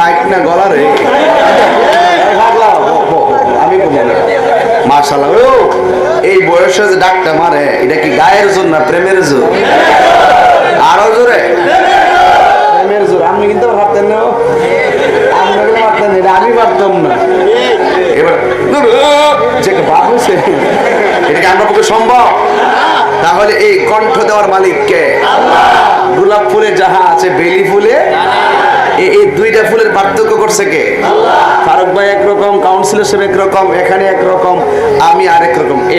Mic না গলা রে? আমি মার্শাল এই বয়সে যে ডাকটা মারে, এটা কি গায়ের জোর না প্রেমের জোর? আরও জোরে। প্রেমের জোর আমি কিন্তু ভাবতেন না আপনাকে ভাবতেন এটা আমি ভাবতাম না। এবার এটা কি আমার পক্ষে সম্ভব? তাহলে এই কণ্ঠ দেওয়ার মালিক কে গোলাপ ফুলে যাহা আছে, বেলি ফুলে দুইটা ফুলের পার্থক্য করছে কে? ফারুক ভাই একরকম কাউন্সিলর সাহেব একরকম এখানে একরকম আমি আরেক রকম